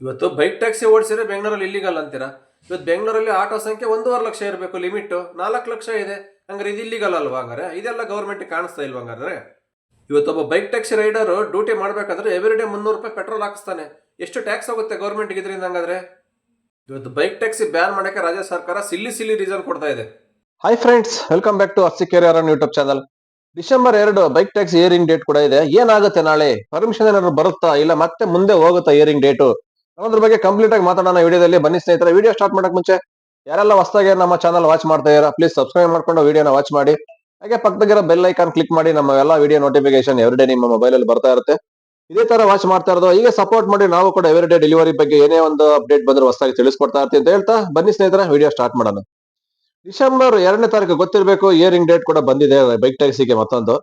ಇವತ್ತು bike taxi ಓಡಿಸಿದ್ರೆ ಬೆಂಗಳೂರಲ್ಲಿ illegal ಅಂತೀರಾ? ಇವತ್ತು ಬೆಂಗಳೂರಲ್ಲಿ ಆಟೋ ಸಂಖ್ಯೆ ಒಂದೂವರೆ ಲಕ್ಷ ಇರಬೇಕು ಲಿಮಿಟು ನಾಲ್ಕು ಲಕ್ಷ ಇದೆ. ಹಂಗಾರೆ ಇದು ಇಲ್ಲಿಗಲ್ ಅಲ್ವಾ ಹಂಗಾರೆ? ಇದೆಲ್ಲ ಗೌರ್ಮೆಂಟ್ ಕಾಣಿಸ್ತಾ ಇಲ್ವಾ ಹಂಗಾದ್ರೆ? ಇವತ್ತೊಬ್ಬ ಬೈಕ್ ಟ್ಯಾಕ್ಸಿ ರೈಡರು ಡ್ಯೂಟಿ ಮಾಡಬೇಕಾದ್ರೆ ಎವ್ರಿ ಡೇ ಮುನ್ನೂರು ರೂಪಾಯಿ ಪೆಟ್ರೋಲ್ ಹಾಕಿಸ್ತಾನೆ. ಎಷ್ಟು ಟ್ಯಾಕ್ಸ್ ಆಗುತ್ತೆ ಗೌರ್ಮೆಂಟ್ಗೆ ಇದರಿಂದ ಹಂಗಾದ್ರೆ? ಇವತ್ತು ಬೈಕ್ ಟ್ಯಾಕ್ಸಿ ಬ್ಯಾನ್ ಮಾಡೋಕ್ಕೆ ರಾಜ್ಯ ಸರ್ಕಾರ ಸಿಲ್ಲಿ ಸಿಲ್ಲಿ ರೀಸನ್ ಕೊಡ್ತಾ ಇದೆ. Hi friends welcome back to Arsikere YouTube channel December ಎರಡು ಬೈಕ್ ಟ್ಯಾಕ್ಸ್ ಏರಿಂಗ್ ಡೇಟ್ ಕೂಡ ಇದೆ. ಏನಾಗುತ್ತೆ ನಾಳೆ? ಪರ್ಮಿಷನ್ ಏನಾದ್ರು ಬರುತ್ತಾ? ಇಲ್ಲ ಮತ್ತೆ ಮುಂದೆ ಹೋಗುತ್ತಾ ಏರಿಂಗ್ ಡೇಟು ಅನ್ನೋದ್ರ ಬಗ್ಗೆ ಕಂಪ್ಲೀಟ್ ಆಗಿ ಮಾತಾಡೋಣ ವಿಡಿಯೋದಲ್ಲಿ. ಬನ್ನಿ ಸ್ನೇಹಿತರೆ, ವಿಡಿಯೋ ಸ್ಟಾರ್ಟ್ ಮಾಡಕ್ ಮುಂಚೆ ಯಾರೆಲ್ಲ ಹೊಸದಾಗಿ ನಮ್ಮ ಚಾನಲ್ ವಾಚ್ ಮಾಡ್ತಾ ಇದ್ದೀರಾ ಪ್ಲೀಸ್ ಸಬ್ಸ್ಕ್ರೈಬ್ ಮಾಡ್ಕೊಂಡು ವಿಡಿಯೋನ ವಾಚ್ ಮಾಡಿ. ಹಾಗೆ ಪಕ್ಕದಾಗಿರೋ ಬೆಲ್ ಐಕಾನ್ ಕ್ಲಿಕ್ ಮಾಡಿ ನಮ್ಮ ಎಲ್ಲ ವಿಡಿಯೋ ನೋಟಿಫಿಕೇಶನ್ ಎವ್ರಿ ಡೇ ನಿಮ್ಮ ಮೊಬೈಲ್ ಅಲ್ಲಿ ಬರ್ತಾ ಇರುತ್ತೆ. ಇದೇ ತರ ವಾಚ್ ಮಾಡ್ತಾ ಇರೋದು. ಈಗ ಸಪೋರ್ಟ್ ಮಾಡಿ ನಾವು ಕೂಡ ಎವ್ರಿ ಡೇ ಡೆಲಿವರಿ ಬಗ್ಗೆ ಏನೇ ಒಂದು ಅಪ್ಡೇಟ್ ಬಂದ್ರೆ ಹೊಸದಾಗಿ ತಿಳಿಸ್ಕೊಡ್ತಾ ಇರ್ತೀವಿ ಅಂತ ಹೇಳ್ತಾ ಬನ್ನಿ ಸ್ನೇಹಿತರೆ, ವಿಡಿಯೋ ಸ್ಟಾರ್ಟ್ ಮಾಡೋಣ. ಡಿಸೆಂಬರ್ ಎರಡನೇ ತಾರೀಕು ಗೊತ್ತಿರಬೇಕು ಇಯರಿಂಗ್ ಡೇಟ್ ಕೂಡ ಬಂದಿದೆ ಬೈಕ್ ಟ್ಯಾಕ್ಸಿಗೆ ಮತ್ತೊಂದು.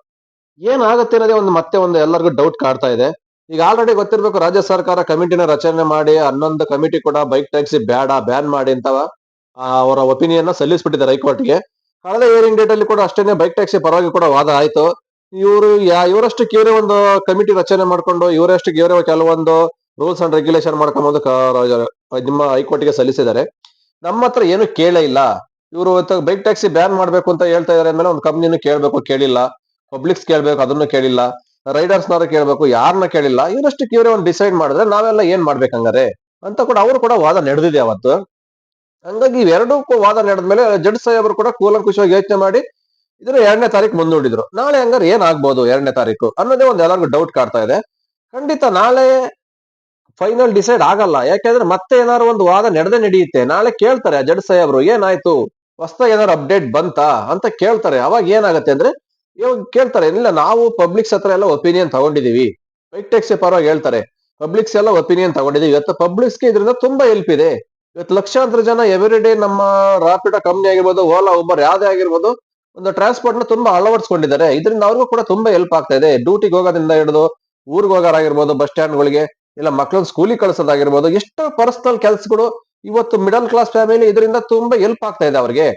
ಏನಾಗುತ್ತೆ ಅನ್ನೋದೇ ಒಂದು ಮತ್ತೆ ಒಂದು ಎಲ್ಲರಿಗೂ ಡೌಟ್ ಕಾಡ್ತಾ ಇದೆ. ಈಗ ಆಲ್ರೆಡಿ ಗೊತ್ತಿರ್ಬೇಕು ರಾಜ್ಯ ಸರ್ಕಾರ ಕಮಿಟಿನ ರಚನೆ ಮಾಡಿ ಹನ್ನೊಂದು ಕಮಿಟಿ ಕೂಡ ಬೈಕ್ ಟ್ಯಾಕ್ಸಿ ಬೇಡ ಬ್ಯಾನ್ ಮಾಡಿ ಅಂತ ಅವರ ಒಪಿನಿಯನ್ ಸಲ್ಲಿಸ್ಬಿಟ್ಟಿದ್ದಾರೆ ಹೈಕೋರ್ಟ್ಗೆ ಕಳೆದ ಏರಿಂಗ್ ಡೇಟ್ ಅಲ್ಲಿ ಕೂಡ ಅಷ್ಟೇನೆ ಬೈಕ್ ಟ್ಯಾಕ್ಸಿ ಪರವಾಗಿ ಕೂಡ ವಾದ ಆಯ್ತು. ಇವರು ಇವರಷ್ಟು ಇವರೇ ಒಂದು ಕಮಿಟಿ ರಚನೆ ಮಾಡ್ಕೊಂಡು, ಇವರಷ್ಟು ಇವರೇ ಕೆಲವೊಂದು ರೂಲ್ಸ್ ಅಂಡ್ ರೆಗ್ಯುಲೇಷನ್ ಮಾಡ್ಕೊಂಬಂದು ನಿಮ್ಮ ಹೈಕೋರ್ಟ್ಗೆ ಸಲ್ಲಿಸಿದ್ದಾರೆ. ನಮ್ಮ ಹತ್ರ ಏನು ಕೇಳೇ ಇಲ್ಲ. ಇವರು ಬೈಕ್ ಟ್ಯಾಕ್ಸಿ ಬ್ಯಾನ್ ಮಾಡ್ಬೇಕು ಅಂತ ಹೇಳ್ತಾ ಇದಾರೆ ಅಂದ್ಮೇಲೆ ಒಂದು ಕಂಪ್ನಿನೂ ಕೇಳ್ಬೇಕು, ಕೇಳಿಲ್ಲ. ಪಬ್ಲಿಕ್ಸ್ ಕೇಳ್ಬೇಕು, ಅದನ್ನು ಕೇಳಿಲ್ಲ. ರೈಡರ್ಸ್ ನಾರು ಕೇಳ್ಬೇಕು ಯಾರನ್ನ ಕೇಳಿಲ್ಲ, ಇವರಷ್ಟಕ್ಕೆ ಇವರೇ ಒಂದು ಡಿಸೈಡ್ ಮಾಡಿದ್ರೆ ನಾವೆಲ್ಲ ಏನ್ ಮಾಡ್ಬೇಕಂಗಾರೆ ಅಂತ ಕೂಡ ಅವರು ಕೂಡ ವಾದ ನಡೆದಿದೆ ಅವತ್ತು ಹಂಗಾಗಿ ಇವೆರಡೂ ವಾದ ವಾದ ನಡೆದ್ಮೇಲೆ ಜಡ್ ಸಾಹೇಬರು ಕೂಡ ಕೂಲಂಕುಷವಾಗಿ ಯೋಚನೆ ಮಾಡಿ ಇದನ್ನ ಎರಡನೇ ತಾರೀಕು ಮುಂದೂಡಿದ್ರು. ನಾಳೆ ಹಂಗಾರೆ ಏನ್ ಆಗ್ಬೋದು ಎರಡನೇ ತಾರೀಕು ಅನ್ನೋದೇ ಒಂದು ಎಲ್ಲರಿಗೂ ಡೌಟ್ ಕಾಡ್ತಾ ಇದೆ. ಖಂಡಿತ ನಾಳೆ ಫೈನಲ್ ಡಿಸೈಡ್ ಆಗಲ್ಲ. ಯಾಕೆಂದ್ರೆ ಮತ್ತೆ ಏನಾದ್ರು ಒಂದು ವಾದ ನಡೆದೇ ನಡೆಯುತ್ತೆ. ನಾಳೆ ಕೇಳ್ತಾರೆ ಜಡ್ ಸಾಹೇಬ್ರು, ಏನಾಯ್ತು? ಹೊಸದಾಗಿ ಏನಾದ್ರು ಅಪ್ಡೇಟ್ ಬಂತಾ? ಅಂತ ಕೇಳ್ತಾರೆ. ಅವಾಗ ಏನಾಗತ್ತೆ ಅಂದ್ರೆ ಇವಾಗ ಕೇಳ್ತಾರೆ, ಇಲ್ಲ, ನಾವು ಪಬ್ಲಿಕ್ಸ್ ಹತ್ರ ಎಲ್ಲ ಒಪಿನಿಯನ್ ತಗೊಂಡಿದೀವಿ. ಬೈಕ್ ಟ್ಯಾಕ್ಸಿ ಪರವಾಗಿ ಹೇಳ್ತಾರೆ ಪಬ್ಲಿಕ್ಸ್ ಎಲ್ಲ ಒಪಿನಿಯನ್ ತಗೊಂಡಿದೀವಿ. ಇವತ್ತು ಪಬ್ಲಿಕ್ಸ್ಗೆ ಇದರಿಂದ ತುಂಬಾ ಹೆಲ್ಪ್ ಇದೆ. ಇವತ್ತು ಲಕ್ಷಾಂತರ ಜನ ಎವ್ರಿ ಡೇ ನಮ್ಮ ರಾಪಿಡೋ ಕಂಪ್ನಿ ಆಗಿರ್ಬೋದು ಓಲಾ ಉಬರ್ ಯಾವ್ದೇ ಆಗಿರ್ಬೋದು, ಒಂದು ಟ್ರಾನ್ಸ್ಪೋರ್ಟ್ನ ತುಂಬಾ ಅಳವಡಿಸ್ಕೊಂಡಿದ್ದಾರೆ. ಇದರಿಂದ ಅವ್ರಿಗೂ ಕೂಡ ತುಂಬಾ ಹೆಲ್ಪ್ ಆಗ್ತಾ ಇದೆ. ಡ್ಯೂಟಿಗೆ ಹೋಗೋದ್ರಿಂದ ಹಿಡಿದು, ಊರಿಗೆ ಹೋಗೋರಾಗಿರ್ಬೋದು ಬಸ್ ಸ್ಟ್ಯಾಂಡ್ಗಳಿಗೆ ಇಲ್ಲ ಮಕ್ಕಳನ್ನ ಸ್ಕೂಲಿಗೆ ಕಳಿಸೋದಾಗಿರ್ಬೋದು, ಎಷ್ಟೋ ಪರ್ಸನಲ್ ಕೆಲಸಗಳು ಇವತ್ತು ಮಿಡಲ್ ಕ್ಲಾಸ್ ಫ್ಯಾಮಿಲಿ ಇದರಿಂದ ತುಂಬಾ ಹೆಲ್ಪ್ ಆಗ್ತಾ ಇದೆ ಅವ್ರಿಗೆ.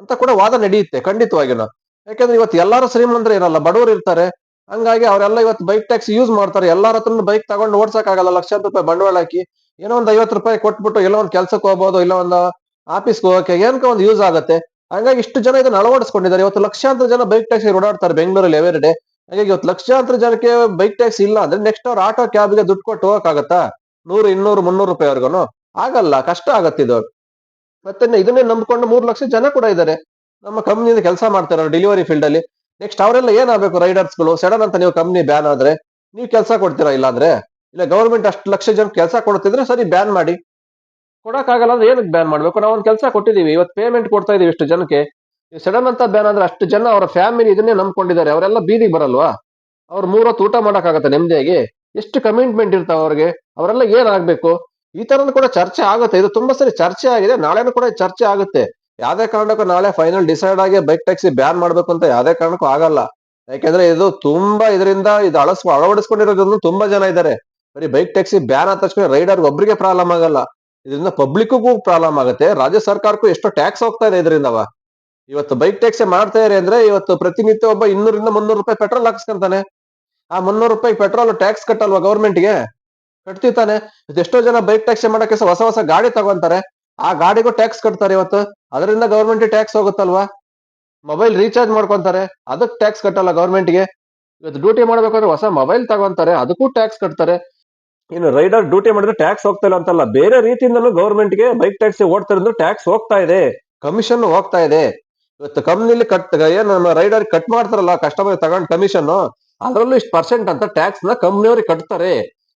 ಅಂತ ಕೂಡ ವಾದ ನಡೆಯುತ್ತೆ, ಖಂಡಿತವಾಗಿನೂ. ಯಾಕಂದ್ರೆ ಇವತ್ತು ಎಲ್ಲರೂ ಶ್ರೀಮಂತರು ಇರಲ್ಲ, ಬಡವರು ಇರ್ತಾರೆ. ಹಂಗಾಗಿ ಅವರೆಲ್ಲ ಇವತ್ತು ಬೈಕ್ ಟ್ಯಾಕ್ಸ್ ಯೂಸ್ ಮಾಡ್ತಾರೆ. ಎಲ್ಲರ ಹತ್ರ ಬೈಕ್ ತಗೊಂಡು ಓಡ್ಸಕ್ ಆಗಲ್ಲ ಲಕ್ಷಾಂತರ ರೂಪಾಯಿ ಬಂಡವಾಳ ಹಾಕಿ. ಏನೋ ಒಂದು ಐವತ್ತು ರೂಪಾಯಿ ಕೊಟ್ಬಿಟ್ಟು ಎಲ್ಲೋ ಒಂದ್ ಕೆಲ್ಸಕ್ಕೆ ಹೋಗ್ಬೋದು, ಇಲ್ಲ ಒಂದು ಆಫೀಸ್ಗೆ ಹೋಗಕ್ಕೆ, ಏನಕ್ಕೆ ಒಂದು ಯೂಸ್ ಆಗುತ್ತೆ. ಹಂಗಾಗಿ ಇಷ್ಟು ಜನ ಇದನ್ನ ಅಳವಡಿಸ್ಕೊಂಡಿದ್ದಾರೆ. ಇವತ್ತು ಲಕ್ಷಾಂತರ ಜನ ಬೈಕ್ ಟ್ಯಾಕ್ಸಿ ಓಡಾಡ್ತಾರೆ ಬೆಂಗಳೂರಲ್ಲಿ ಎವರಿ ಡೇ ಹಾಗಾಗಿ ಇವತ್ತು ಲಕ್ಷಾಂತರ ಜನಕ್ಕೆ ಬೈಕ್ ಟ್ಯಾಕ್ಸಿ ಇಲ್ಲ ಅಂದ್ರೆ ನೆಕ್ಸ್ಟ್ ಅವ್ರು ಆಟೋ ಕ್ಯಾಬ್ಗೆ ದುಡ್ಡು ಕೊಟ್ಟು ಹೋಗಕ್ಕಾಗತ್ತಾ? ನೂರು, ಇನ್ನೂರು, ಮುನ್ನೂರು ರೂಪಾಯಿವರೆಗೂ ಆಗಲ್ಲ, ಕಷ್ಟ ಆಗತ್ತೆ ಇದು. ಮತ್ತೆ ಇದನ್ನೇ ನಂಬ್ಕೊಂಡು ಮೂರು ಲಕ್ಷ ಜನ ಕೂಡ ಇದ್ದಾರೆ. ನಮ್ಮ ಕಂಪ್ನಿಯಿಂದ ಕೆಲಸ ಮಾಡ್ತಾರೆ ಡೆಲಿವರಿ ಫೀಲ್ಡ್ ಅಲ್ಲಿ. ನೆಕ್ಸ್ಟ್ ಅವರೆಲ್ಲ ಏನಾಗಬೇಕು ರೈಡರ್ಸ್ಗಳು ಸಡನ್ ಅಂತ ನೀವು ಕಂಪ್ನಿ ಬ್ಯಾನ್ ಆದ್ರೆ, ನೀವು ಕೆಲಸ ಕೊಡ್ತೀರಾ ಇಲ್ಲ ಅಂದ್ರೆ ಇಲ್ಲ ಗವರ್ಮೆಂಟ್ ಅಷ್ಟು ಲಕ್ಷ ಜನ ಕೆಲಸ ಕೊಡ್ತಿದ್ರೆ ಸರಿ ಬ್ಯಾನ್ ಮಾಡಿ. ಕೊಡಕ್ಕಾಗಲ್ಲ ಅಂದ್ರೆ ಏನಕ್ಕೆ ಬ್ಯಾನ್ ಮಾಡಬೇಕು? ನಾವು ಒಂದು ಕೆಲಸ ಕೊಟ್ಟಿದೀವಿ ಇವತ್ತು ಪೇಮೆಂಟ್ ಕೊಡ್ತಾ ಇದೀವಿ ಇಷ್ಟು ಜನಕ್ಕೆ. ಸಡನ್ ಅಂತ ಬ್ಯಾನ್ ಅಂದ್ರೆ ಅಷ್ಟು ಜನ ಅವರ ಫ್ಯಾಮಿಲಿ ಇದನ್ನೇ ನಂಬ್ಕೊಂಡಿದ್ದಾರೆ. ಅವರೆಲ್ಲ ಬೀದಿಗೆ ಬರಲ್ವಾ? ಅವ್ರು ಮೂರೊತ್ತು ಊಟ ಮಾಡೋಕ್ಕಾಗತ್ತೆ ನೆಮ್ಮದಿಯಾಗಿ. ಎಷ್ಟು ಕಮಿಟ್ಮೆಂಟ್ ಇರ್ತಾವ ಅವ್ರಿಗೆ? ಅವರೆಲ್ಲ ಏನಾಗಬೇಕು? ಈ ತರದ್ ಕೂಡ ಚರ್ಚೆ ಆಗುತ್ತೆ. ಇದು ತುಂಬಾ ಸರಿ ಚರ್ಚೆ ಆಗಿದೆ. ನಾಳೆನೂ ಕೂಡ ಚರ್ಚೆ ಆಗುತ್ತೆ. ಯಾವ್ದೇ ಕಾರಣಕ್ಕೂ ನಾಳೆ ಫೈನಲ್ ಡಿಸೈಡ್ ಆಗಿ ಬೈಕ್ ಟ್ಯಾಕ್ಸಿ ಬ್ಯಾನ್ ಮಾಡ್ಬೇಕು ಅಂತ ಯಾವ್ದೇ ಕಾರಣಕ್ಕೂ ಆಗಲ್ಲ. ಯಾಕೆಂದ್ರೆ ಇದು ತುಂಬಾ ಇದರಿಂದ ಇದು ಅಳಸ್ ಅಳವಡಿಸ್ಕೊಂಡಿರೋದ್ರಿಂದ ತುಂಬಾ ಜನ ಇದ್ದಾರೆ. ಬರೀ ಬೈಕ್ ಟ್ಯಾಕ್ಸಿ ಬ್ಯಾನ್ ಆದ ತಕ್ಷಣ ರೈಡರ್ ಒಬ್ಬರಿಗೆ ಪ್ರಾಬ್ಲಮ್ ಆಗಲ್ಲ. ಇದರಿಂದ ಪಬ್ಲಿಕ್ಗೂ ಪ್ರಾಬ್ಲಮ್ ಆಗುತ್ತೆ. ರಾಜ್ಯ ಸರ್ಕಾರಕ್ಕೂ ಎಷ್ಟೋ ಟ್ಯಾಕ್ಸ್ ಹೋಗ್ತಾ ಇದೆ ಇದರಿಂದವ. ಇವತ್ತು ಬೈಕ್ ಟ್ಯಾಕ್ಸಿ ಮಾಡ್ತಾ ಇರಿ ಅಂದ್ರೆ ಇವತ್ತು ಪ್ರತಿನಿತ್ಯ ಒಬ್ಬ ಇನ್ನೂರಿಂದ ಮುನ್ನೂರು ರೂಪಾಯಿ ಪೆಟ್ರೋಲ್ ಹಾಕ್ಸ್ಕೊಂತಾನೆ. ಆ ಮುನ್ನೂರು ರೂಪಾಯಿ ಪೆಟ್ರೋಲ್ ಟ್ಯಾಕ್ಸ್ ಕಟ್ಟಲ್ವಾ ಗೌರ್ಮೆಂಟ್ಗೆ ಕಟ್ತಿತಾನೆ ಎಷ್ಟೋ ಜನ ಬೈಕ್ ಟ್ಯಾಕ್ಸಿ ಮಾಡಕ್ಕೆ ಹೊಸ ಹೊಸ ಗಾಡಿ ತಗೊಂತಾರೆ. ಆ ಗಾಡಿಗೂ ಟ್ಯಾಕ್ಸ್ ಕಟ್ತಾರೆ ಇವತ್ತು. ಅದರಿಂದ ಗೌರ್ಮೆಂಟ್ ಟ್ಯಾಕ್ಸ್ ಹೋಗುತ್ತಲ್ವಾ? ಮೊಬೈಲ್ ರೀಚಾರ್ಜ್ ಮಾಡ್ಕೊಂತಾರೆ. ಅದಕ್ಕೆ ಟ್ಯಾಕ್ಸ್ ಕಟ್ಟಲ್ಲ ಗೌರ್ಮೆಂಟ್ಗೆ ಇವತ್ತು ಡ್ಯೂಟಿ ಮಾಡ್ಬೇಕಂದ್ರೆ ಹೊಸ ಮೊಬೈಲ್ ತಗೊಂತಾರೆ. ಅದಕ್ಕೂ ಟ್ಯಾಕ್ಸ್ ಕಟ್ತಾರೆ. ಇನ್ನು ರೈಡರ್ ಡ್ಯೂಟಿ ಮಾಡಿದ್ರೆ ಟ್ಯಾಕ್ಸ್ ಹೋಗ್ತಾ ಇಲ್ಲ ಅಂತಲ್ಲ. ಬೇರೆ ರೀತಿಯಿಂದಲೂ ಗೌರ್ಮೆಂಟ್ಗೆ ಬೈಕ್ ಟ್ಯಾಕ್ಸಿ ಓಡ್ತಿರೋದು ಟ್ಯಾಕ್ಸ್ ಹೋಗ್ತಾ ಇದೆ. ಕಮಿಷನ್ ಹೋಗ್ತಾ ಇದೆ. ಇವತ್ತು ಕಂಪ್ನಿಲಿ ಕಟ್ ಏನ್ ನಮ್ಮ ರೈಡರ್ ಕಟ್ ಮಾಡ್ತಾರಲ್ಲ ಕಸ್ಟಮರ್ ತಗೊಂಡ್ ಕಮಿಷನ್ ಅದರಲ್ಲೂ ಇಷ್ಟು ಪರ್ಸೆಂಟ್ ಅಂತ ಟ್ಯಾಕ್ಸ್ನ ಕಂಪ್ನಿಯವ್ರಿಗೆ ಕಟ್ತಾರೆ.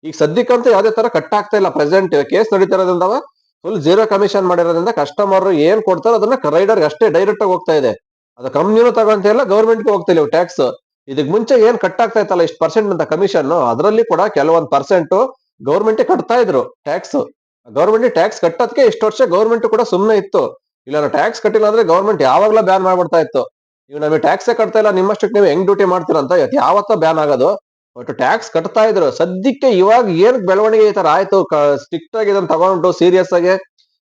ಈಗ ಸದ್ಯಕ್ಕಂತೂ ಯಾವ್ದೇ ತರ ಕಟ್ ಆಗ್ತಾ ಇಲ್ಲ. ಪ್ರೆಸೆಂಟ್ ಕೇಸ್ ನಡೀತಾ ಇರೋದ್ರಿಂದ ಫುಲ್ ಜೀರೋ ಕಮಿಷನ್ ಮಾಡಿರೋದ್ರಿಂದ ಕಸ್ಟಮರ್ ಏನ್ ಕೊಡ್ತಾರೋ ಅದನ್ನ ರೈಡರ್ ಅಷ್ಟೇ ಡೈರೆಕ್ಟ್ ಆಗಿ ಹೋಗ್ತಾ ಇದೆ. ಅದು ಕಂಪ್ನಿನೂ ತಗೊಂತ ಇಲ್ಲ ಗೌರ್ಮೆಂಟ್ಗೆ ಹೋಗ್ತಾ ಇಲ್ಲ ಟ್ಯಾಕ್ಸ್ ಇದಕ್ ಮುಂಚೆ ಏನ್ ಕಟ್ ಆಗ್ತಾ ಇತ್ತಲ್ಲ ಇಷ್ಟು ಪರ್ಸೆಂಟ್ ಅಂತ ಕಮಿಷನ್ ಅದರಲ್ಲಿ ಕೂಡ ಕೆಲವೊಂದು ಪರ್ಸೆಂಟ್ ಗೌರ್ಮೆಂಟ್ ಕಟ್ತಾ ಇದ್ರು ಟ್ಯಾಕ್ಸ್ ಗೌರ್ಮೆಂಟ್ ಟ್ಯಾಕ್ಸ್ ಕಟ್ಟೋದಕ್ಕೆ ಇಷ್ಟು ವರ್ಷ ಗೌರ್ಮೆಂಟ್ ಕೂಡ ಸುಮ್ಮನೆ ಇತ್ತು. ಇಲ್ಲ ಟ್ಯಾಕ್ಸ್ ಕಟ್ಟಿಲ್ಲ ಅಂದ್ರೆ ಗೌರ್ಮೆಂಟ್ ಯಾವಾಗ್ಲೂ ಬ್ಯಾನ್ ಮಾಡ್ಬಿಡ್ತಾ ಇತ್ತು. ನೀವು ನಮಗೆ ಟ್ಯಾಕ್ಸೇ ಕಟ್ತಾ ಇಲ್ಲ ನಿಮ್ಮಷ್ಟಕ್ಕೆ ನೀವು ಹೆಂಗ್ ಡ್ಯೂಟಿ ಮಾಡ್ತೀರಾ ಅಂತ ಯಾವತ್ತೋ ಬ್ಯಾನ್ ಆಗೋದು. ಬಟ್ ಟ್ಯಾಕ್ಸ್ ಕಟ್ತಾ ಇದ್ರು. ಸದ್ಯಕ್ಕೆ ಇವಾಗ ಏನ್ ಬೆಳವಣಿಗೆ ಈ ತರ ಆಯ್ತು? ಸ್ಟ್ರಿಕ್ಟ್ ಆಗಿ ಇದನ್ನ ತಗೊಂಡು ಸೀರಿಯಸ್ ಆಗಿ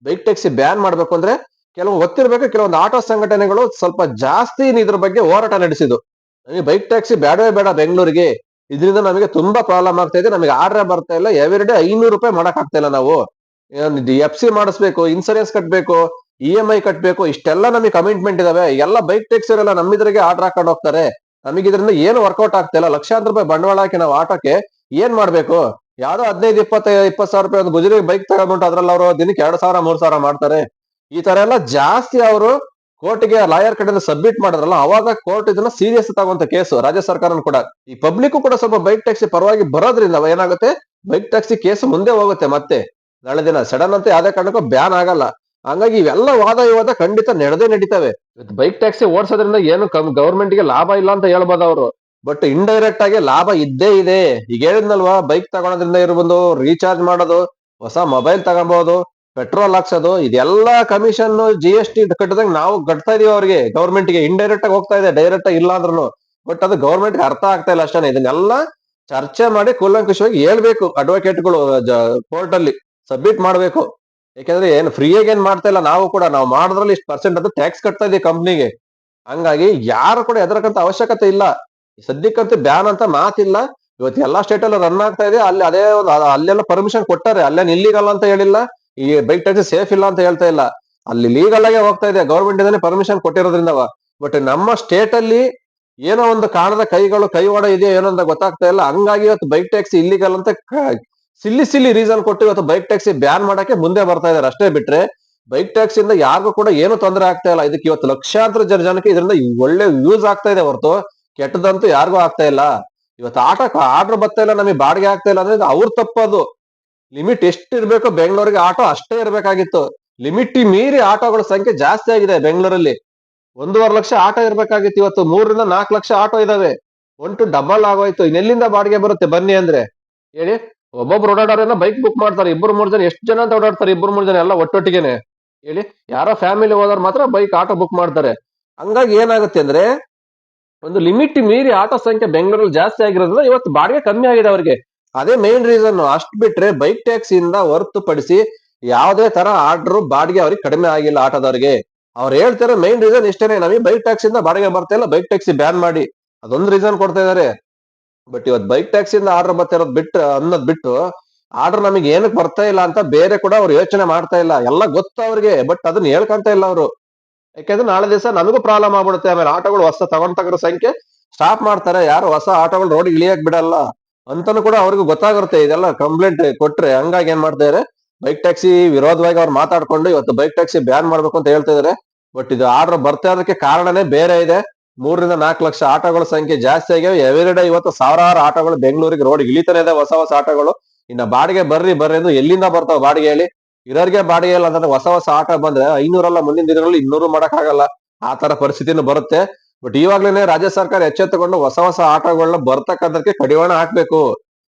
ಬೈಕ್ ಟ್ಯಾಕ್ಸಿ ಬ್ಯಾನ್ ಮಾಡ್ಬೇಕು ಅಂದ್ರೆ ಕೆಲವು ಗೊತ್ತಿರ್ಬೇಕು, ಕೆಲವೊಂದು ಆಟೋ ಸಂಘಟನೆಗಳು ಸ್ವಲ್ಪ ಜಾಸ್ತಿ ಇದ್ರ ಬಗ್ಗೆ ಹೋರಾಟ ನಡೆಸಿದ್ದು. ನಮಗೆ ಬೈಕ್ ಟ್ಯಾಕ್ಸಿ ಬೇಡವೇ ಬೇಡ ಬೆಂಗಳೂರಿಗೆ. ಇದರಿಂದ ನಮಗೆ ತುಂಬಾ ಪ್ರಾಬ್ಲಮ್ ಆಗ್ತಾ ಇದೆ. ನಮಗೆ ಆರ್ಡರ್ ಬರ್ತಾ ಇಲ್ಲ. ಎವ್ರಿ ಡೇ ಐನೂರು ರೂಪಾಯಿ ಮಾಡಕ್ ಆಗ್ತಾ ಇಲ್ಲ ನಾವು. ಎಫ್ ಸಿ ಮಾಡಿಸ್ಬೇಕು ಇನ್ಸೂರೆನ್ಸ್ ಕಟ್ಬೇಕು ಇ ಎಂ ಐ ಕಟ್ಬೇಕು, ಇಷ್ಟೆಲ್ಲ ನಮಗೆ ಕಮಿಟ್ಮೆಂಟ್ ಇದಾವೆ. ಎಲ್ಲ ಬೈಕ್ ಟ್ಯಾಕ್ಸಿ ಎಲ್ಲ ನಮ್ಮಿದ್ರಿಗೆ ಆರ್ಡರ್ ಹಾಕೊಂಡು ಹೋಗ್ತಾರೆ. ನಮಗೆ ಇದರಿಂದ ಏನು ವರ್ಕೌಟ್ ಆಗ್ತಾ ಇಲ್ಲ. ಲಕ್ಷಾಂತರ ರೂಪಾಯಿ ಬಂಡವಾಳ ಹಾಕಿ ನಾವು ಆಟೋಕ್ಕೆ ಏನ್ ಮಾಡ್ಬೇಕು? ಯಾವ್ದೋ ಹದಿನೈದು ಇಪ್ಪತ್ತೈದು ಇಪ್ಪತ್ತು ಸಾವಿರ ರೂಪಾಯಿ ಒಂದು ಗುಜರಿ ಬೈಕ್ ತಗೊಂಡ್ಬಿಟ್ಟು ಅದ್ರಲ್ಲಿ ಅವರು ದಿನಕ್ಕೆ ಎರಡು ಸಾವಿರ, ಮೂರ್ ಸಾವಿರ ಮಾಡ್ತಾರೆ. ಈ ತರ ಎಲ್ಲ ಜಾಸ್ತಿ ಅವರು ಕೋರ್ಟ್ಗೆ ಲಾಯರ್ ಕಡೆಯಿಂದ ಸಬ್ಮಿಟ್ ಮಾಡಿದ್ರಲ್ಲ, ಅವಾಗ ಕೋರ್ಟ್ ಇದನ್ನ ಸೀರಿಯಸ್ ತಗೊಂತ ಕೇಸು ರಾಜ್ಯ ಸರ್ಕಾರ ಕೂಡ. ಈ ಪಬ್ಲಿಕ್ ಕೂಡ ಸ್ವಲ್ಪ ಬೈಕ್ ಟ್ಯಾಕ್ಸಿ ಪರವಾಗಿ ಬರೋದ್ರಿಂದ ಏನಾಗುತ್ತೆ? ಬೈಕ್ ಟ್ಯಾಕ್ಸಿ ಕೇಸ್ ಮುಂದೆ ಹೋಗುತ್ತೆ ಮತ್ತೆ. ನಾಳೆ ದಿನ ಸಡನ್ ಅಂತ ಯಾವ್ದೇ ಕಾರಣಕ್ಕೂ ಬ್ಯಾನ್ ಆಗಲ್ಲ. ಹಂಗಾಗಿ ಇವೆಲ್ಲ ವಾದ ವಿವಾದ ಖಂಡಿತ ನಡೆದೇ ನಡೀತವೆ. ಬೈಕ್ ಟ್ಯಾಕ್ಸಿ ಓಡಿಸೋದ್ರಿಂದ ಏನು ಕಮ್ ಗವರ್ಮೆಂಟ್ಗೆ ಲಾಭ ಇಲ್ಲ ಅಂತ ಹೇಳ್ಬೋದು ಅವರು. ಬಟ್ ಇಂಡೈರೆಕ್ಟ್ ಆಗಿ ಲಾಭ ಇದ್ದೇ ಇದೆ. ಈಗ ಹೇಳಿದ್ನಲ್ವಾ ಬೈಕ್ ತಗೊಳೋದ್ರಿಂದ ಇರ್ಬೋದು ರೀಚಾರ್ಜ್ ಮಾಡೋದು ಹೊಸ ಮೊಬೈಲ್ ತಗೊಬಹುದು ಪೆಟ್ರೋಲ್ ಹಾಕ್ಸೋದು ಇದೆಲ್ಲ ಕಮಿಷನ್ ಜಿ ಎಸ್ ಟಿ ಕಟ್ಟದಂಗೆ ನಾವು ಕಟ್ತಾ ಇದೀವಿ ಅವ್ರಿಗೆ. ಗವರ್ನಮೆಂಟ್ಗೆ ಇಂಡೈರೆಕ್ಟ್ ಆಗಿ ಹೋಗ್ತಾ ಇದೆ ಡೈರೆಕ್ಟ್ ಆಗಿ ಇಲ್ಲ ಅಂದ್ರೂ ಬಟ್ ಅದು ಗೌರ್ಮೆಂಟ್ಗೆ ಅರ್ಥ ಆಗ್ತಾ ಇಲ್ಲ ಅಷ್ಟೇ ಇದನ್ನೆಲ್ಲ ಚರ್ಚೆ ಮಾಡಿ ಕೂಲಂಕುಷವಾಗಿ ಹೇಳ್ಬೇಕು. ಅಡ್ವೊಕೇಟ್ಗಳು ಕೋರ್ಟ್ ಅಲ್ಲಿ ಸಬ್ಮಿಟ್ ಮಾಡ್ಬೇಕು. ಯಾಕಂದ್ರೆ ಏನು ಫ್ರೀಯಾಗಿ ಏನ್ ಮಾಡ್ತಾ ಇಲ್ಲ, ನಾವು ಕೂಡ ನಾವು ಮಾಡಿದ್ರಲ್ಲಿ ಇಷ್ಟು ಪರ್ಸೆಂಟ್ ಅಂತ ಟ್ಯಾಕ್ಸ್ ಕಟ್ತಾ ಇದೆ ಕಂಪ್ನಿಗೆ ಹಂಗಾಗಿ ಯಾರು ಕೂಡ ಎದರಕಂತ ಅವಶ್ಯಕತೆ ಇಲ್ಲ. ಸದ್ಯಕ್ಕಂತೂ ಬ್ಯಾನ್ ಅಂತ ಮಾತಿಲ್ಲ. ಇವತ್ತು ಎಲ್ಲಾ ಸ್ಟೇಟ್ ಅಲ್ಲೂ ರನ್ ಆಗ್ತಾ ಇದೆ. ಅಲ್ಲಿ ಅದೇ ಒಂದು, ಅಲ್ಲೆಲ್ಲ ಪರ್ಮಿಷನ್ ಕೊಟ್ಟಾರೆ, ಅಲ್ಲೇನು ಇಲ್ಲಿಗಲ್ಲ ಅಂತ ಹೇಳಿಲ್ಲ. ಈ ಬೈಕ್ ಟ್ಯಾಕ್ಸಿ ಸೇಫ್ ಇಲ್ಲ ಅಂತ ಹೇಳ್ತಾ ಇಲ್ಲ. ಅಲ್ಲಿ ಲೀಗಲ್ ಆಗೇ ಹೋಗ್ತಾ ಇದೆ. ಗೌರ್ಮೆಂಟ್ ಇಂದಾನೆ ಪರ್ಮಿಷನ್ ಕೊಟ್ಟಿರೋದ್ರಿಂದ. ಬಟ್ ನಮ್ಮ ಸ್ಟೇಟ್ ಅಲ್ಲಿ ಏನೋ ಒಂದು ಕಾಣದ ಕೈಗಳು, ಕೈವಾಡ ಇದೆಯೋ ಏನೋ ಅಂತ ಗೊತ್ತಾಗ್ತಾ ಇಲ್ಲ. ಹಂಗಾಗಿ ಇವತ್ತು ಬೈಕ್ ಟ್ಯಾಕ್ಸಿ ಇಲ್ಲಿಗಲ್ ಅಂತ ಸಿಲ್ಲಿ ಸಿಲ್ಲಿ ರೀಸನ್ ಕೊಟ್ಟು ಇವತ್ತು ಬೈಕ್ ಟ್ಯಾಕ್ಸಿ ಬ್ಯಾನ್ ಮಾಡಕ್ಕೆ ಮುಂದೆ ಬರ್ತಾ ಇದಾರೆ. ಅಷ್ಟೇ ಬಿಟ್ರೆ ಬೈಕ್ ಟ್ಯಾಕ್ಸಿ ಇಂದ ಯಾರಿಗೂ ಕೂಡ ಏನು ತೊಂದರೆ ಆಗ್ತಾ ಇಲ್ಲ. ಇದಕ್ಕೆ ಇವತ್ತು ಲಕ್ಷಾಂತರ ಜನ ಜನಕ್ಕೆ ಇದರಿಂದ ಒಳ್ಳೆ ಯೂಸ್ ಆಗ್ತಾ ಇದೆ ಹೊರತು. ಕೆಟ್ಟದಂತೂ ಯಾರಿಗೂ ಆಗ್ತಾ ಇಲ್ಲ. ಇವತ್ತು ಆಟ ಆರ್ಡರ್ ಬರ್ತಾ ಇಲ್ಲ ನಮಗೆ ಬಾಡಿಗೆ ಆಗ್ತಾ ಇಲ್ಲ. ಅಂದ್ರೆ ಅವ್ರ ತಪ್ಪದು. ಲಿಮಿಟ್ ಎಷ್ಟು ಇರ್ಬೇಕು ಬೆಂಗಳೂರಿಗೆ ಆಟೋ ಅಷ್ಟೇ ಇರಬೇಕಾಗಿತ್ತು. ಲಿಮಿಟ್ ಮೀರಿ ಆಟೋಗಳ ಸಂಖ್ಯೆ ಜಾಸ್ತಿ ಆಗಿದೆ ಬೆಂಗಳೂರಲ್ಲಿ. ಒಂದೂವರೆ ಲಕ್ಷ ಆಟೋ ಇರಬೇಕಾಗಿತ್ತು ಇವತ್ತು. ಮೂರರಿಂದ ನಾಲ್ಕು ಲಕ್ಷ ಆಟೋ ಇದಾವೆ. ಒನ್ ಟು ಡಬಲ್ ಆಗೋಯ್ತು. ಇನ್ನೆಲ್ಲಿಂದ ಬಾಡಿಗೆ ಬರುತ್ತೆ? ಬನ್ನಿ ಅಂದ್ರೆ. ಹೇಳಿ. ಒಬ್ಬೊಬ್ರು ಓಡಾಡೋರೆಲ್ಲ ಬೈಕ್ ಬುಕ್ ಮಾಡ್ತಾರೆ. ಇಬ್ಬರು ಮೂರು ಜನ ಎಷ್ಟು ಜನ ಅಂತ ಓಡಾಡ್ತಾರೆ. ಇಬ್ಬರು ಮೂರು ಜನ ಎಲ್ಲ ಒಟ್ಟೊಟ್ಟಿಗೆನೆ. ಹೇಳಿ, ಯಾರೋ ಫ್ಯಾಮಿಲಿ ಹೋದವ್ರು ಮಾತ್ರ ಬೈಕ್ ಆಟೋ ಬುಕ್ ಮಾಡ್ತಾರೆ. ಹಂಗಾಗಿ ಏನಾಗುತ್ತೆ ಅಂದ್ರೆ, ಒಂದು ಲಿಮಿಟ್ ಮೀರಿ ಆಟೋ ಸಂಖ್ಯೆ ಬೆಂಗಳೂರಲ್ಲಿ ಜಾಸ್ತಿ ಆಗಿರೋದ್ರಿಂದ ಇವತ್ತು ಬಾಡಿಗೆ ಕಮ್ಮಿ ಆಗಿದೆ ಅವರಿಗೆ. ಅದೇ ಮೇನ್ ರೀಸನ್ ಅಷ್ಟು ಬಿಟ್ರೆ ಬೈಕ್ ಟ್ಯಾಕ್ಸಿ ಇಂದ ಹೊರತುಪಡಿಸಿ ಯಾವುದೇ ತರ ಆರ್ಡರ್ ಬಾಡಿಗೆ ಅವ್ರಿಗೆ ಕಡಿಮೆ ಆಗಿಲ್ಲ ಆಟೋದವ್ರಿಗೆ. ಅವ್ರು ಹೇಳ್ತಾರೆ ಮೈನ್ ರೀಸನ್ ಇಷ್ಟೇನೆ. ನಮಗೆ ಬೈಕ್ ಟ್ಯಾಕ್ಸಿ ಇಂದ ಬಾಡಿಗೆ ಬರ್ತಾ ಇಲ್ಲ ಬೈಕ್ ಟ್ಯಾಕ್ಸಿ ಬ್ಯಾನ್ ಮಾಡಿ. ಅದೊಂದು ರೀಸನ್ ಕೊಡ್ತಾ ಇದಾರೆ. ಬಟ್ ಇವತ್ತು ಬೈಕ್ ಟ್ಯಾಕ್ಸಿ ಇಂದ ಆರ್ಡರ್ ಬರ್ತಾ ಇರೋದು ಬಿಟ್ಟು ಅನ್ನೋದ್ ಬಿಟ್ಟು ಆರ್ಡರ್ ನಮಗೆ ಏನಕ್ಕೆ ಬರ್ತಾ ಇಲ್ಲ ಅಂತ ಬೇರೆ ಕೂಡ ಅವ್ರು ಯೋಚನೆ ಮಾಡ್ತಾ ಇಲ್ಲ. ಎಲ್ಲ ಗೊತ್ತು ಅವ್ರಿಗೆ ಬಟ್ ಅದನ್ನ ಹೇಳ್ಕೊಂತ ಇಲ್ಲ ಅವರು. ಯಾಕಂದ್ರೆ ನಾಳೆ ದಿವಸ ನನಗೂ ಪ್ರಾಬ್ಲಮ್ ಆಗ್ಬಿಡುತ್ತೆ. ಆಮೇಲೆ ಆಟೋಗಳು ಹೊಸ ತಗೊಂಡ್ ತಗೋ ಸಂಖ್ಯೆ ಸ್ಟಾಪ್ ಮಾಡ್ತಾರೆ. ಯಾರು ಹೊಸ ಆಟೋಗಳು ರೋಡ್ ಇಳಿಯಕ್ ಬಿಡಲ್ಲ ಅಂತನೂ ಕೂಡ ಅವ್ರಿಗೂ ಗೊತ್ತಾಗುತ್ತೆ. ಇದೆಲ್ಲ ಕಂಪ್ಲೇಂಟ್ ಕೊಟ್ರೆ ಹಂಗಾಗಿ ಏನ್ ಮಾಡ್ತಾ ಇದಾರೆ? ಬೈಕ್ ಟ್ಯಾಕ್ಸಿ ವಿರೋಧವಾಗಿ ಅವ್ರು ಮಾತಾಡ್ಕೊಂಡು ಇವತ್ತು ಬೈಕ್ ಟ್ಯಾಕ್ಸಿ ಬ್ಯಾನ್ ಮಾಡ್ಬೇಕು ಅಂತ ಹೇಳ್ತಾ ಇದಾರೆ. ಬಟ್ ಇದು ಆರ್ಡರ್ ಬರ್ತಾ ಇರೋದಕ್ಕೆ ಕಾರಣನೇ ಬೇರೆ ಇದೆ. ಮೂರರಿಂದ ನಾಲ್ಕು ಲಕ್ಷ ಆಟೋಗಳ ಸಂಖ್ಯೆ ಜಾಸ್ತಿ ಆಗ್ಯಾವ. ಎವ್ರಿ ಡೇ ಇವತ್ತು ಸಾವಿರಾರು ಆಟೋಗಳು ಬೆಂಗಳೂರಿಗೆ ರೋಡ್ ಇಳಿತಾನೆ ಇದೆ ಹೊಸ ಹೊಸ ಆಟೋಗಳು. ಇನ್ನ ಬಾಡಿಗೆ ಬರ್ರಿ ಬರ್ರಿ ಅಂದ್ರೆ ಎಲ್ಲಿಂದ ಬರ್ತಾವ ಬಾಡಿಗೆ ಹೇಳಿ? ಇರೋರಿಗೆ ಬಾಡಿಗೆ ಇಲ್ಲ ಅಂತಂದ್ರೆ ಹೊಸ ಹೊಸ ಆಟೋ ಬಂದ್ರೆ ಐನೂರಲ್ಲ ಮುಂದಿನ ದಿನಗಳಲ್ಲಿ ಇನ್ನೂರು ಆಗಲ್ಲ ಆ ತರ ಪರಿಸ್ಥಿತಿನೂ ಬರುತ್ತೆ. ಬಟ್ ಇವಾಗ್ಲೇನೆ ರಾಜ್ಯ ಸರ್ಕಾರ ಎಚ್ಚೆತ್ತುಕೊಂಡು ಹೊಸ ಹೊಸ ಆಟೋಗಳನ್ನ ಬರ್ತಕ್ಕಂಥದಕ್ಕೆ ಕಡಿವಾಣ ಹಾಕ್ಬೇಕು.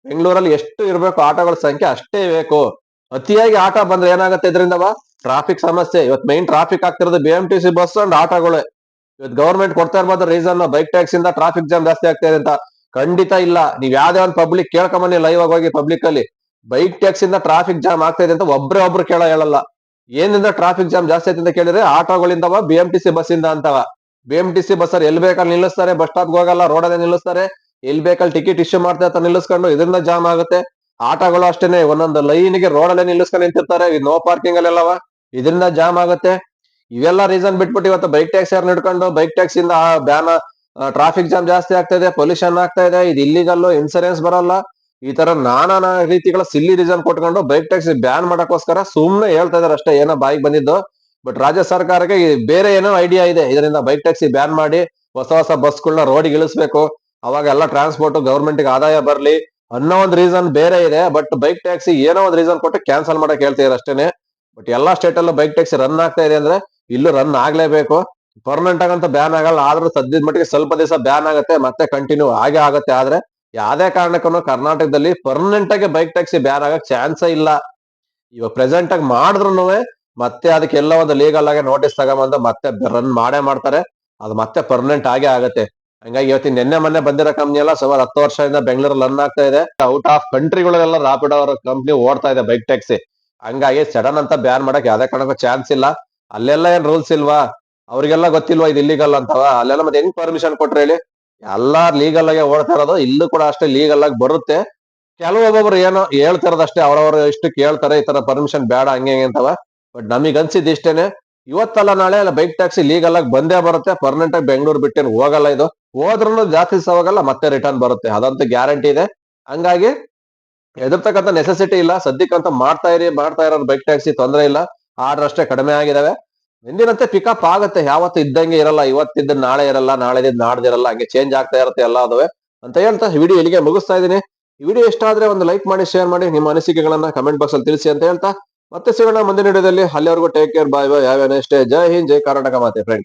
ಬೆಂಗಳೂರಲ್ಲಿ ಎಷ್ಟು ಇರಬೇಕು ಆಟೋಗಳ ಸಂಖ್ಯೆ ಅಷ್ಟೇ ಬೇಕು. ಅತಿಯಾಗಿ ಆಟೋ ಬಂದ್ರೆ ಏನಾಗುತ್ತೆ ಇದರಿಂದ ಟ್ರಾಫಿಕ್ ಸಮಸ್ಯೆ. ಇವತ್ತು ಮೈನ್ ಟ್ರಾಫಿಕ್ ಆಗ್ತಿರೋದು B M T C bus and ಆಟೋಗಳೇ. ಇವತ್ತು ಗವರ್ಮೆಂಟ್ ಕೊಡ್ತಾ ಇರ್ಬೋದು ರೀಸನ್ ಬೈಕ್ ಟ್ಯಾಕ್ಸ್ ಇಂದ ಟ್ರಾಫಿಕ್ ಜಾಮ್ ಜಾಸ್ತಿ ಆಗ್ತಾ ಇದೆ ಅಂತ. ಖಂಡಿತ ಇಲ್ಲ. ನೀವ್ ಯಾವ್ದೇ ಒಂದು ಪಬ್ಲಿಕ್ ಕೇಳ್ಕೊಂಬನ್ನಿ ಲೈವ್ ಆಗಿ ಹೋಗಿ ಪಬ್ಲಿಕ್ ಅಲ್ಲಿ. ಬೈಕ್ ಟ್ಯಾಕ್ಸ್ ಇಂದ ಟ್ರಾಫಿಕ್ ಜಾಮ್ ಆಗ್ತಾ ಇದೆ ಅಂತ ಒಬ್ರೇ ಒಬ್ರು ಕೇಳ ಹೇಳಲ್ಲ. ಏನಿಂದ ಟ್ರಾಫಿಕ್ ಜಾಮ್ ಜಾಸ್ತಿ ಆಯ್ತು ಅಂತ ಕೇಳಿದ್ರೆ ಆಟೋಗಳಿಂದವ B M T C bus ಇಂದ ಅಂತವ B. M T C bus ಎಲ್ಲಿ ಬೇಕಲ್ಲಿ ನಿಲ್ಲಿಸ್ತಾರೆ ಬಸ್ ಸ್ಟಾಪ್ ಹೋಗಲ್ಲ ರೋಡಲ್ಲೇ ನಿಲ್ಲಿಸ್ತಾರೆ. ಎಲ್ಲಿ ಬೇಕಲ್ಲಿ ಟಿಕೆಟ್ ಇಶ್ಯೂ ಮಾಡ್ತಾ ಅಂತ ನಿಲ್ಲಿಸ್ಕೊಂಡು ಇದರಿಂದ ಜಾಮ್ ಆಗುತ್ತೆ. ಆಟೋಗಳು ಅಷ್ಟೇನೆ, ಒಂದೊಂದು ಲೈನ್ಗೆ ರೋಡಲ್ಲೇ ನಿಲ್ಲಿಸ್ಕೊಂಡು ನಿಂತಿರ್ತಾರೆ. ನೋ ಪಾರ್ಕಿಂಗ್ ಅಲ್ಲೆಲ್ಲವ ಇದರಿಂದ ಜಾಮ್ ಆಗುತ್ತೆ. ಇವೆಲ್ಲ ರೀಸನ್ ಬಿಟ್ಬಿಟ್ಟು ಇವತ್ತು ಬೈಕ್ ಟ್ಯಾಕ್ಸ್ ಯಾರು ನಡ್ಕೊಂಡು ಬೈಕ್ ಟ್ಯಾಕ್ಸ್ ಇಂದ ಬ್ಯಾನ್ ಟ್ರಾಫಿಕ್ ಜಾಮ್ ಜಾಸ್ತಿ ಆಗ್ತಾ ಪೊಲ್ಯೂಷನ್ ಆಗ್ತಾ ಇದೆ, ಇದು ಇಲ್ಲಿಗಲ್ಲು ಇನ್ಸೂರೆನ್ಸ್ ಬರಲ್ಲ. ಈ ತರ ನಾನಾ ರೀತಿಗಳ ಸಿಲ್ಲಿ ರೀಸನ್ ಕೊಟ್ಕೊಂಡು ಬೈಕ್ ಟ್ಯಾಕ್ಸಿ ಬ್ಯಾನ್ ಮಾಡಕ್ಕೋಸ್ಕರ ಸುಮ್ನೆ ಹೇಳ್ತಾ ಇದಾರೆ ಅಷ್ಟೇ, ಏನೋ ಬಾಯಿಗೆ ಬಂದಿದ್ದು. ಬಟ್ ರಾಜ್ಯ ಸರ್ಕಾರಕ್ಕೆ ಬೇರೆ ಏನೋ ಐಡಿಯಾ ಇದೆ, ಇದರಿಂದ ಬೈಕ್ ಟ್ಯಾಕ್ಸಿ ಬ್ಯಾನ್ ಮಾಡಿ ಹೊಸ ಹೊಸ ಬಸ್ಗಳನ್ನ ರೋಡಿಗೆ ಇಳಿಸ್ಬೇಕು. ಅವಾಗ ಎಲ್ಲ ಟ್ರಾನ್ಸ್ಪೋರ್ಟ್ ಗೌರ್ಮೆಂಟ್ಗೆ ಆದಾಯ ಬರ್ಲಿ ಅನ್ನೋ ಒಂದು ರೀಸನ್ ಬೇರೆ ಇದೆ ಬಟ್ ಬೈಕ್ ಟ್ಯಾಕ್ಸಿ ಏನೋ ಒಂದು ರೀಸನ್ ಕೊಟ್ಟು ಕ್ಯಾನ್ಸಲ್ ಮಾಡಕ್ ಹೇಳ್ತಿದಾರೆ ಅಷ್ಟೇನೆ. ಬಟ್ ಎಲ್ಲಾ ಸ್ಟೇಟ್ ಅಲ್ಲೂ ಬೈಕ್ ಟ್ಯಾಕ್ಸಿ ರನ್ ಆಗ್ತಾ ಇದೆ ಅಂದ್ರೆ ಇಲ್ಲೂ ರನ್ ಆಗ್ಲೇಬೇಕು. ಪರ್ಮನೆಂಟ್ ಆಗಂತ ಬ್ಯಾನ್ ಆಗಲ್ಲ, ಆದ್ರೂ ಸದ್ಯದ ಮಟ್ಟಿಗೆ ಸ್ವಲ್ಪ ದಿವಸ ಬ್ಯಾನ್ ಆಗುತ್ತೆ, ಮತ್ತೆ ಕಂಟಿನ್ಯೂ ಆಗೇ ಆಗುತ್ತೆ. ಆದ್ರೆ ಯಾವ್ದೇ ಕಾರಣಕ್ಕೂ ಕರ್ನಾಟಕದಲ್ಲಿ ಪರ್ಮನೆಂಟ್ ಆಗಿ ಬೈಕ್ ಟ್ಯಾಕ್ಸಿ ಬ್ಯಾನ್ ಆಗಕ್ ಚಾನ್ಸೇ ಇಲ್ಲ. ಇವಾಗ ಪ್ರೆಸೆಂಟ್ ಆಗಿ ಮಾಡಿದ್ರು ಮತ್ತೆ ಅದಕ್ಕೆ ಎಲ್ಲ ಒಂದು ಲೀಗಲ್ ಆಗಿ ನೋಟಿಸ್ ತಗೊಂಬಂದು ಮತ್ತೆ ರನ್ ಮಾಡೇ ಮಾಡ್ತಾರೆ. ಅದು ಮತ್ತೆ ಪರ್ಮನೆಂಟ್ ಆಗೇ ಆಗುತ್ತೆ. ಹಂಗಾಗಿ ಇವತ್ತಿನ ನಿನ್ನೆ ಮೊನ್ನೆ ಬಂದಿರೋ ಕಂಪ್ನಿ ಎಲ್ಲ ಸುಮಾರು ಹತ್ತು ವರ್ಷದಿಂದ ಬೆಂಗಳೂರಲ್ಲಿ ರನ್ ಆಗ್ತಾ ಇದೆ. ಔಟ್ ಆಫ್ ಕಂಟ್ರಿಗಳಲ್ಲೆಲ್ಲ ರಾಪಿಡ್ ಅವರ ಕಂಪ್ನಿ ಓಡ್ತಾ ಇದೆ ಬೈಕ್ ಟ್ಯಾಕ್ಸಿ ಹಂಗಾಗಿ ಸಡನ್ ಅಂತ ಬ್ಯಾನ್ ಮಾಡಕ್ ಯಾವ್ದೇ ಕಾರಣಕ್ಕೂ ಚಾನ್ಸ್ ಇಲ್ಲ. ಅಲ್ಲೆಲ್ಲ ಏನ್ ರೂಲ್ಸ್ ಇಲ್ವಾ? ಅವ್ರಿಗೆಲ್ಲ ಗೊತ್ತಿಲ್ವಾ ಇದು ಇಲ್ಲಿಗಲ್ ಅಂತವ? ಅಲ್ಲೆಲ್ಲ ಮತ್ತೆ ಹೆಂಗ್ ಪರ್ಮಿಷನ್ ಕೊಟ್ರೆ ಹೇಳಿ? ಎಲ್ಲಾ ಲೀಗಲ್ ಆಗಿ ಓಡ್ತಾ ಇರೋದು. ಇಲ್ಲೂ ಕೂಡ ಅಷ್ಟೇ ಲೀಗಲ್ ಆಗಿ ಬರುತ್ತೆ. ಕೆಲವೊಬ್ಬೊಬ್ರು ಏನೋ ಹೇಳ್ತಿರೋದಷ್ಟೇ ಅವ್ರವ್ರ ಇಷ್ಟು ಕೇಳ್ತಾರೆ, ಈ ತರ ಪರ್ಮಿಷನ್ ಬೇಡ, ಹಂಗೆ ಹಂಗೆ ಅಂತವ. ಬಟ್ ನಮಗ್ ಅನ್ಸಿದ್ ಇಷ್ಟೇನೆ. ಇವತ್ತಲ್ಲ ನಾಳೆ ಅಲ್ಲ ಬೈಕ್ ಟ್ಯಾಕ್ಸಿ ಲೀಗಲ್ ಆಗಿ ಬಂದೇ ಬರುತ್ತೆ. ಪರ್ಮನೆಂಟ್ ಆಗಿ ಬೆಂಗಳೂರು ಬಿಟ್ಟೇನು ಹೋಗಲ್ಲ ಇದು. ಹೋದ್ರೂ ಜಾಸ್ತಿ ಹೋಗಲ್ಲ ಮತ್ತೆ ರಿಟರ್ನ್ ಬರುತ್ತೆ. ಅದಂತೂ ಗ್ಯಾರಂಟಿ ಇದೆ. ಹಂಗಾಗಿ ಎದುರ್ತಕ್ಕಂಥ ನೆಸೆಸಿಟಿ ಇಲ್ಲ. ಸದ್ಯಕ್ಕಂತ ಮಾಡ್ತಾ ಇರಿ, ಮಾಡ್ತಾ ಇರೋದು ಬೈಕ್ ಟ್ಯಾಕ್ಸಿ ತೊಂದರೆ ಇಲ್ಲ. ಆರ್ಡರ್ ಅಷ್ಟೇ ಕಡಿಮೆ ಆಗಿದಾವೆ. ಎಂದಿನಂತೆ ಪಿಕಪ್ ಆಗುತ್ತೆ. ಯಾವತ್ತು ಇದ್ದಂಗೆ ಇರಲ್ಲ, ಇವತ್ತಿದ್ದ ನಾಳೆ ಇರಲ್ಲ ನಾಳೆ ನಾಡ್ದಿರಲ್ಲ ಹಂಗೆ ಚೇಂಜ್ ಆಗ್ತಾ ಇರುತ್ತೆ, ಎಲ್ಲ ಅದುವೆ ಅಂತ ಹೇಳ್ತಾ ವಿಡಿಯೋ ಇಲ್ಲಿಗೆ ಮುಗಿಸ್ತಾ ಇದೀನಿ ಈ ವಿಡಿಯೋ ಇಷ್ಟ ಆದ್ರೆ ಒಂದು ಲೈಕ್ ಮಾಡಿ ಶೇರ್ ಮಾಡಿ, ನಿಮ್ಮ ಅನಿಸಿಕೆಗಳನ್ನ ಕಮೆಂಟ್ ಬಾಕ್ಸ್ ಅಲ್ಲಿ ತಿಳಿಸಿ ಅಂತ ಹೇಳ್ತಾ. ಮತ್ತೆ ಸಿಗೋಣ ಮುಂದಿನ ವಿಡಿಯೋದಲ್ಲಿ ಅಲ್ಲಿವರೆಗೂ take care bye bye have a ಜೈ ಹಿಂದ್, ಜೈ ಕರ್ನಾಟಕ ಮಾತೆ ಫ್ರೆಂಡ್ಸ್